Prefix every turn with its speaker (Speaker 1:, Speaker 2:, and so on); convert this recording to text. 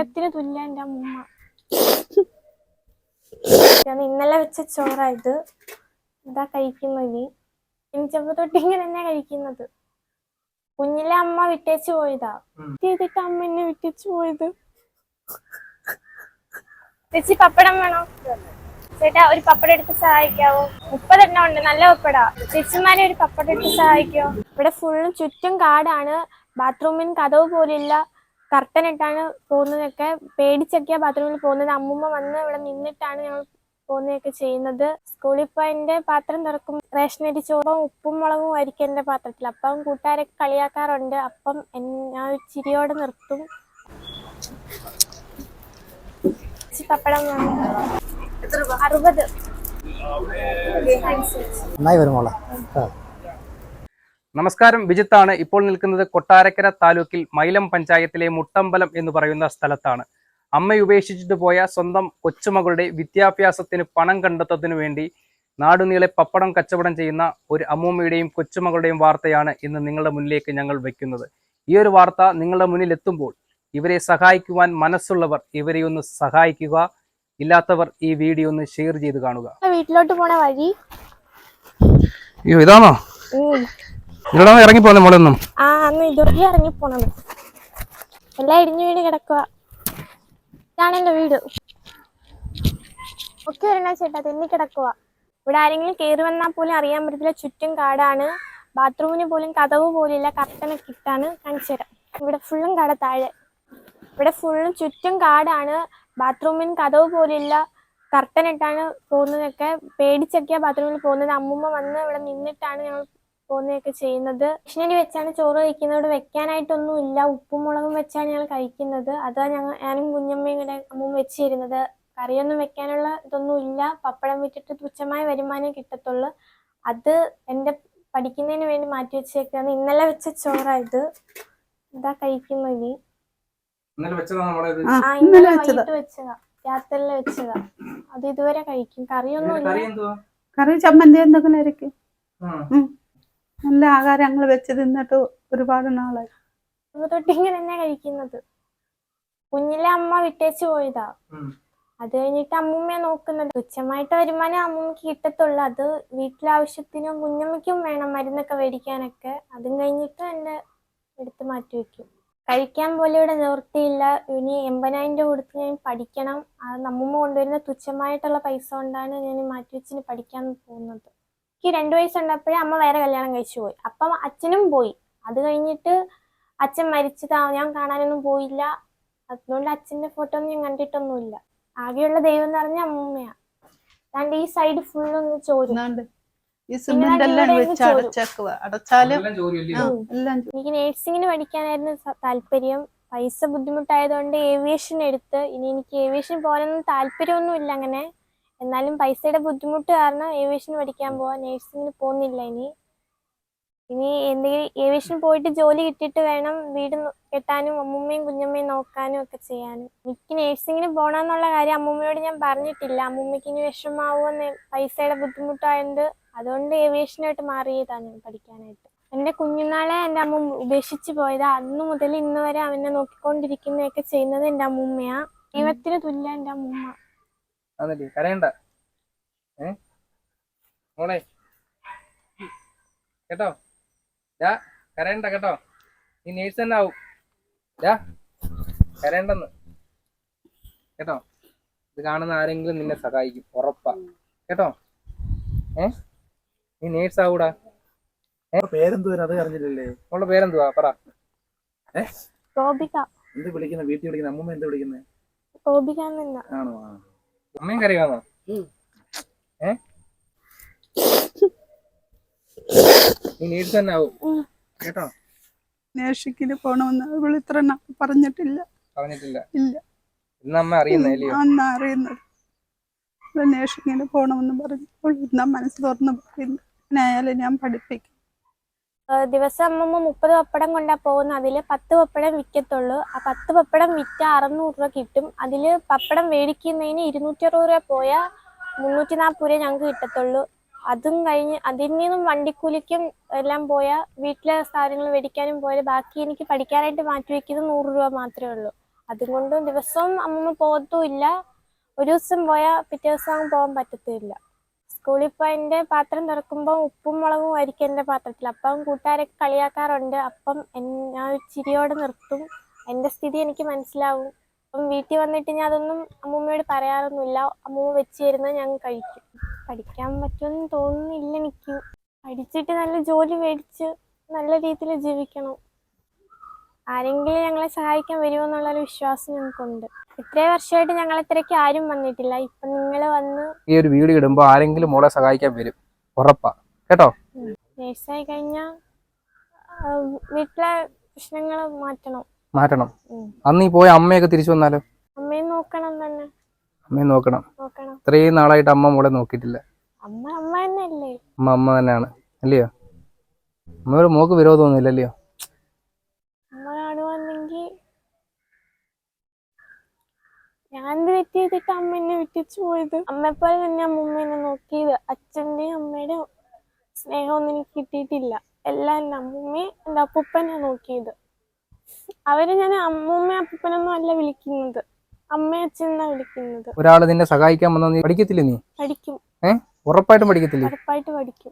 Speaker 1: ദൈവത്തിന് തുല്യ എന്റെ അമ്മ ഞാൻ ഇന്നലെ വെച്ച ചോറാ ഇത് ഇതാ കഴിക്കുന്നു ഇനി. എനിച്ചപ്പോ തൊട്ട് ഇങ്ങനെ തന്നെ കഴിക്കുന്നത്. കുഞ്ഞിലെ അമ്മ വിട്ടേച്ച് പോയതാ. ചെയ്തിട്ട് അമ്മ എന്നെ വിട്ടേച്ച് പോയത്. ചേച്ചി പപ്പടം വേണോ? ചേട്ടാ ഒരു പപ്പടം എടുത്ത് സഹായിക്കാവോ? മുപ്പതെണ്ണം ഉണ്ട് നല്ല പപ്പടാ. ചേച്ചിമാരെ ഒരു പപ്പടം എടുത്ത് സഹായിക്കോ? ഇവിടെ ഫുള്ളും ചുറ്റും കാടാണ്. ബാത്റൂമിന് കഥവ് പോലില്ല. കർട്ടൻ ഇട്ടാണ് പോകുന്നതൊക്കെ പേടിച്ചൊക്കെയാ ബാത്റൂമിൽ പോകുന്നത്. അമ്മൂമ്മ വന്ന് ഇവിടെ നിന്നിട്ടാണ് ഞങ്ങൾ പോകുന്നതൊക്കെ ചെയ്യുന്നത്. സ്കൂളിൽ പോയി എന്റെ പാത്രം തുറക്കും റേഷനരി ചോറും ഉപ്പും മുളകും ആയിരിക്കും എന്റെ പാത്രത്തിൽ. അപ്പം കൂട്ടുകാരൊക്കെ കളിയാക്കാറുണ്ട്. അപ്പം ഞാൻ ഒരു ചിരിയോടെ നിർത്തും. അറുപത്.
Speaker 2: നന്നായി വരും ആ.
Speaker 3: നമസ്കാരം. വിജിത്താണ്. ഇപ്പോൾ നിൽക്കുന്നത് കൊട്ടാരക്കര താലൂക്കിൽ മൈലം പഞ്ചായത്തിലെ മുട്ടമ്പലം എന്ന് പറയുന്ന സ്ഥലത്താണ്. അമ്മ ഉപേക്ഷിച്ചിട്ട് പോയ സ്വന്തം കൊച്ചുമകളുടെ വിദ്യാഭ്യാസത്തിന് പണം കണ്ടെത്തതിനു വേണ്ടി നാടുനീളെ പപ്പടം കച്ചവടം ചെയ്യുന്ന ഒരു അമ്മൂമ്മയുടെയും കൊച്ചുമകളുടെയും വാർത്തയാണ് ഇന്ന് നിങ്ങളുടെ മുന്നിലേക്ക് ഞങ്ങൾ വെക്കുന്നത്. ഈ ഒരു വാർത്ത നിങ്ങളുടെ മുന്നിൽ എത്തുമ്പോൾ ഇവരെ സഹായിക്കുവാൻ മനസ്സുള്ളവർ ഇവരെ ഒന്ന് സഹായിക്കുക. ഇല്ലാത്തവർ ഈ വീഡിയോ ഒന്ന് ഷെയർ ചെയ്ത് കാണുക.
Speaker 1: വീട്ടിലോട്ട് പോണ വഴി?
Speaker 3: ഇതാണോ. ഇവിടെ ഇറങ്ങി പോകുന്ന മോളൊന്നും.
Speaker 1: ആ അന്ന് ഇതുവഴി ഇറങ്ങി പോണത്. എല്ലാം ഇടിഞ്ഞു വീണ് കിടക്കുക ഇതാണ് എന്റെ വീട്. ഒക്കെ വരണ ചേട്ടാ തെന്നി കിടക്കുക ഇവിടെ ആരെങ്കിലും കയറി വന്നാൽ പോലും അറിയാൻ പറ്റത്തില്ല. ചുറ്റും കാടാണ്. ബാത്റൂമിന് പോലും കഥവ് പോലില്ല. കർട്ടനൊക്കെ ഇട്ടാണ് കാണിച്ചു ഇവിടെ ഫുള്ളും കട താഴെ. ഇവിടെ ഫുള്ളും ചുറ്റും കാടാണ്. ബാത്റൂമിന് കഥവ് പോലില്ല. കർട്ടൻ ഇട്ടാണ് പോകുന്നതൊക്കെ. പേടിച്ചൊക്കെയാ ബാത്റൂമിൽ പോകുന്നത്. അമ്മൂമ്മ വന്ന് ഇവിടെ നിന്നിട്ടാണ് ഞങ്ങൾ പോകുന്നതൊക്കെ ചെയ്യുന്നത്. സ്റ്റേഷനരി വെച്ചാണ് ചോറ് കഴിക്കുന്നത് ഇവിടെ വെക്കാനായിട്ടൊന്നും ഇല്ല. ഉപ്പും മുളകും വെച്ചാണ് ഞങ്ങൾ കഴിക്കുന്നത്. അതാ ഞങ്ങൾ ഞാനും കുഞ്ഞമ്മയും കൂടെ അമ്മും വെച്ചിരുന്നത്. കറിയൊന്നും വെക്കാനുള്ള ഇതൊന്നും ഇല്ല. പപ്പടം വിറ്റിട്ട് തുച്ഛമായ വരുമാനം കിട്ടത്തുള്ളൂ. അത് എന്റെ പഠിക്കുന്നതിന് വേണ്ടി മാറ്റി വെച്ചേക്കാണ്. ഇന്നലെ വെച്ച ചോറായത് ഇതാ. കഴിക്കുന്നു ഇനി.
Speaker 3: ഇന്നലെ നമ്മളെ ഇത്?
Speaker 1: ആ ഇന്നലെ വൈകിട്ട് വെച്ചതാ. രാത്രി വെച്ചതാ. അത് ഇതുവരെ കഴിക്കും. കറിയൊന്നും ഇല്ല.
Speaker 3: കറി
Speaker 4: ചമ്മന്തി എന്തെങ്കിലും ആയിരിക്കും. നല്ല ആഹാരങ്ങൾ വെച്ച് തിന്നിട്ട് ഒരുപാട് നാളായി.
Speaker 1: അപ്പൊ തൊട്ട് ഇങ്ങനെ തന്നെ കഴിക്കുന്നത്. കുഞ്ഞിലെ അമ്മ വിട്ടേച്ച് പോയതാ. അത് കഴിഞ്ഞിട്ട് അമ്മൂമ്മയെ നോക്കുന്നത്. തുച്ഛമായിട്ട് വരുമാനം അമ്മൂമ്മക്ക് കിട്ടത്തുള്ളൂ. അത് വീട്ടിലെ ആവശ്യത്തിനും കുഞ്ഞമ്മയ്ക്കും വേണം മരുന്നൊക്കെ മേടിക്കാനൊക്കെ. അതും കഴിഞ്ഞിട്ട് എന്റെ എടുത്ത് മാറ്റി വെക്കും. കഴിക്കാൻ പോലും ഇവിടെ നിവൃത്തിയില്ല. ഇനി എൺപതിനായിരം രൂപ കൊടുത്ത് ഞാൻ പഠിക്കണം. അത് അമ്മൂമ്മ കൊണ്ടുവരുന്ന തുച്ഛമായിട്ടുള്ള പൈസ കൊണ്ടാണ് ഞാൻ മാറ്റി വെച്ചിന് പഠിക്കാൻ പോകുന്നത്. എനിക്ക് രണ്ടു വയസ്സുണ്ടപ്പോഴേ അമ്മ വേറെ കല്യാണം കഴിച്ചു പോയി. അപ്പം അച്ഛനും പോയി. അത് കഴിഞ്ഞിട്ട് അച്ഛൻ മരിച്ചതാ ഞാൻ കാണാനൊന്നും പോയില്ല. അതുകൊണ്ട് അച്ഛന്റെ ഫോട്ടോ ഒന്നും ഞാൻ കണ്ടിട്ടൊന്നുമില്ല. ആകെയുള്ള ദൈവം എന്ന് പറഞ്ഞ അമ്മൂമ്മയാ. അതാണ്ട് ഈ സൈഡ് ഫുള്ള് ഒന്ന് ചോരും. എനിക്ക് നേഴ്സിംഗിന് പഠിക്കാനായിരുന്നു താല്പര്യം. പൈസ ബുദ്ധിമുട്ടായതുകൊണ്ട് ഏവിയേഷൻ എടുത്ത്. ഇനി എനിക്ക് ഏവിയേഷൻ പോകാനൊന്നും താല്പര്യമൊന്നുമില്ല അങ്ങനെ. എന്നാലും പൈസയുടെ ബുദ്ധിമുട്ട് കാരണം ഏവിയേഷൻ പഠിക്കാൻ പോവാ. നേഴ്സിംഗിന് പോകുന്നില്ല ഇനി. ഇനി എന്തെങ്കിലും ഏവിയേഷൻ പോയിട്ട് ജോലി കിട്ടിയിട്ട് വേണം വീട് കെട്ടാനും അമ്മൂമ്മയും കുഞ്ഞമ്മയും നോക്കാനും ഒക്കെ ചെയ്യാനും എനിക്ക് നേഴ്സിങ്ങിന് പോകണമെന്നുള്ള കാര്യം അമ്മൂമ്മയോട് ഞാൻ പറഞ്ഞിട്ടില്ല. അമ്മൂമ്മയ്ക്ക് ഇനി വിഷമാവുമെന്ന് പൈസയുടെ ബുദ്ധിമുട്ടായതുകൊണ്ട് അതുകൊണ്ട് ഏവിയേഷനായിട്ട് മാറിയതാണ് പഠിക്കാനായിട്ട്. എന്റെ കുഞ്ഞുനാളെ എന്റെ അമ്മ ഉപേക്ഷിച്ച് പോയത്. അന്ന് മുതൽ ഇന്ന് വരെ അവനെ നോക്കിക്കൊണ്ടിരിക്കുന്നതൊക്കെ ചെയ്യുന്നത് എന്റെ അമ്മൂമ്മയാ. ദൈവത്തിന് തുല്യ എന്റെ അമ്മൂമ്മ.
Speaker 3: അതല്ലേ? കരയണ്ട. ഏ? മോളെ. കേട്ടോ? ഡാ കരയണ്ട കേട്ടോ. നീ നേഴ്സ് തന്നെ ആവും. ഡാ കരയണ്ടെന്ന്. കേട്ടോ? ഇത് കാണുന്ന ആരെങ്കിലും നിന്നെ സഹായിക്കും. ഉറപ്പാ. കേട്ടോ? ഏ? നീ നേഴ്സ് ആവൂടാ.
Speaker 2: പേരെന്തുവാ? അത് അറിഞ്ഞില്ലല്ലേ.
Speaker 3: അവളുടെ പേരെന്തുവാ? പറ.
Speaker 1: ഗോപിക.
Speaker 2: എന്ത് വിളിക്കുന്ന? വീട്ടിൽ വിളിക്കുന്ന? അമ്മൂമ്മ എന്ത്
Speaker 1: വിളിക്കുന്നേ?
Speaker 2: ആണോ? ആ.
Speaker 3: അമ്മയും കരയാന്നോ ഏ? നീ നേഴ്സ് തന്നെ ആവും. കേട്ടോ?
Speaker 4: നേഴ്സിങ്ങിന് പോണമെന്ന് അവൾ ഇത്ര നാൾ പറഞ്ഞിട്ടില്ല.
Speaker 3: പറഞ്ഞിട്ടില്ല.
Speaker 4: ഇല്ല.
Speaker 3: ഇന്ന് അമ്മ
Speaker 4: അന്ന് അറിയുന്നത്. പോണമെന്ന് പറഞ്ഞു അവൾ ഇന്നാ മനസ്സ് തുറന്ന് പറയുന്നു. ഞാൻ പഠിപ്പിക്കും.
Speaker 1: ദിവസം അമ്മമ്മ മുപ്പത് പപ്പടം കൊണ്ടാ പോകുന്നത് അതിൽ പത്ത് പപ്പടം വിൽക്കത്തുള്ളൂ ആ പത്ത് പപ്പടം വിറ്റ അറുന്നൂറ് രൂപ കിട്ടും. അതിൽ പപ്പടം മേടിക്കുന്നതിന് ഇരുന്നൂറ്റി അറുപത് രൂപ പോയാൽ മുന്നൂറ്റി നാൽപ്പത് രൂപ ഞങ്ങൾക്ക് കിട്ടത്തുള്ളൂ. അതും കഴിഞ്ഞ് അതിൽ നിന്നും വണ്ടിക്കൂലിക്കും എല്ലാം പോയാൽ വീട്ടിലെ സാധനങ്ങൾ മേടിക്കാനും പോയാൽ ബാക്കി എനിക്ക് പഠിക്കാനായിട്ട് മാറ്റി വെക്കുന്നത് നൂറ് രൂപ മാത്രമേ ഉള്ളൂ. അതുകൊണ്ട് ദിവസവും അമ്മമ്മ പോകത്തുമില്ല ഒരു ദിവസം പോയാൽ പിറ്റേ ദിവസം പോകാൻ പറ്റത്തില്ല സ്കൂളിൽ പോയി എന്റെ പാത്രം തുറക്കുമ്പോൾ ഉപ്പും മുളകും ആയിരിക്കും എന്റെ പാത്രത്തിൽ. അപ്പം കൂട്ടുകാരൊക്കെ കളിയാക്കാറുണ്ട്. അപ്പം ഞാൻ ചിരിയോടെ നിർത്തും. എന്റെ സ്ഥിതി എനിക്ക് മനസ്സിലാവും. അപ്പം വീട്ടിൽ വന്നിട്ട് ഞാൻ അതൊന്നും അമ്മൂമ്മയോട് പറയാറൊന്നുമില്ല. അമ്മൂമ്മ വെച്ച് തരുന്നത് ഞാൻ കഴിക്കും. പഠിക്കാൻ പറ്റുമെന്ന് തോന്നുന്നില്ല എനിക്ക്. പഠിച്ചിട്ട് നല്ല ജോലി മേടിച്ച് നല്ല രീതിയിൽ ജീവിക്കണം. ആരെങ്കിലും ഞങ്ങളെ സഹായിക്കാൻ വരുമോ എന്നുള്ളൊരു വിശ്വാസം ഞങ്ങൾക്കുണ്ട്. ഇത്രയും വർഷമായിട്ട് ഞങ്ങൾ ഇത്രയ്ക്ക് ആരും വന്നിട്ടില്ല. ഇപ്പൊ നിങ്ങൾ വന്ന്
Speaker 3: ഈ ഒരു വീട് ഇടുമ്പോ ആരെങ്കിലും മോളെ സഹായിക്കാൻ വരും. ഉറപ്പാ. കേട്ടോ?
Speaker 1: നേഴ്സായി കഴിഞ്ഞാൽ വീട്ടിലെ പ്രശ്നങ്ങൾ മാറ്റണം.
Speaker 3: മാറ്റണം. അന്ന് ഈ പോയ അമ്മയൊക്കെ തിരിച്ചു വന്നാലോ?
Speaker 1: അമ്മയെ നോക്കണം തന്നെ.
Speaker 3: അമ്മയെ നോക്കണം.
Speaker 1: നോക്കണം.
Speaker 3: ഇത്രയും നാളായിട്ട് അമ്മ മോളെ നോക്കിയിട്ടില്ല.
Speaker 1: അമ്മ അമ്മ തന്നെയല്ലേ?
Speaker 3: അമ്മ അമ്മ തന്നെയാണ്. അല്ലയോ? അമ്മയോട് മോക്ക് വിരോധമൊന്നുമില്ല അല്ലയോ
Speaker 1: അമ്മ കാണുവാണെങ്കിൽ ഞാൻ തെറ്റ് ചെയ്തിട്ട് അമ്മ എന്നെ വിട്ടിച്ചു പോയത്. അമ്മയെപ്പോലെ തന്നെ അമ്മൂമ്മ എന്നെ നോക്കിയത്. അച്ഛന്റെയും അമ്മയുടെയും സ്നേഹമൊന്നും എനിക്ക് കിട്ടിയിട്ടില്ല. എല്ലാം എന്റെ അമ്മൂമ്മയും എന്റെ അപ്പൂപ്പനെ നോക്കിയത്. അവർ ഞാൻ അമ്മൂമ്മ അപ്പൂപ്പനൊന്നും അല്ല വിളിക്കുന്നത്. അമ്മ അച്ഛൻ എന്നാ വിളിക്കുന്നത്.
Speaker 3: ഒരാൾ നിന്നെ സഹായിക്കാൻ വന്നാൽ നീ പഠിക്കത്തില്ലേ നീ?
Speaker 1: പഠിക്കും.
Speaker 3: ഏഹ് ഉറപ്പായിട്ടും പഠിക്കത്തില്ലേ?
Speaker 1: ഉറപ്പായിട്ട് പഠിക്കും.